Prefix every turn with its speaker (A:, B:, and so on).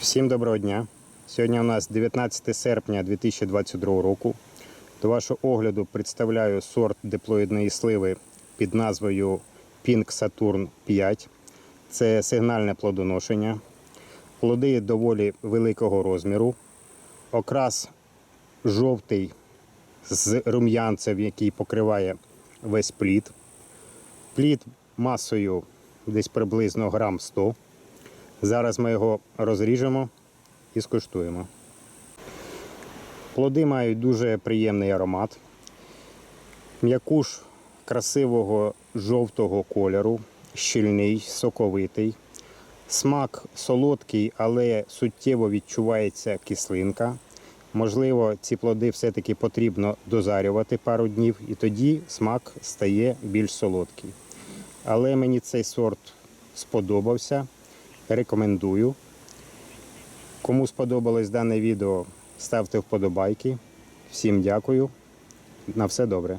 A: Всім доброго дня. Сьогодні у нас 19 серпня 2022 року. До вашого огляду представляю сорт диплоїдної сливи під назвою Pink Saturn 5. Це сигнальне плодоношення. Плоди доволі великого розміру. Окрас жовтий з рум'янцем, який покриває весь плід. Плід масою десь приблизно грам 100. Зараз ми його розріжемо і скуштуємо. Плоди мають дуже приємний аромат. М'якуш красивого жовтого кольору, щільний, соковитий. Смак солодкий, але суттєво відчувається кислинка. Можливо, ці плоди все-таки потрібно дозарювати пару днів, і тоді смак стає більш солодкий. Але мені цей сорт сподобався. Рекомендую. Кому сподобалось дане відео, ставте вподобайки. Всім дякую. На все добре.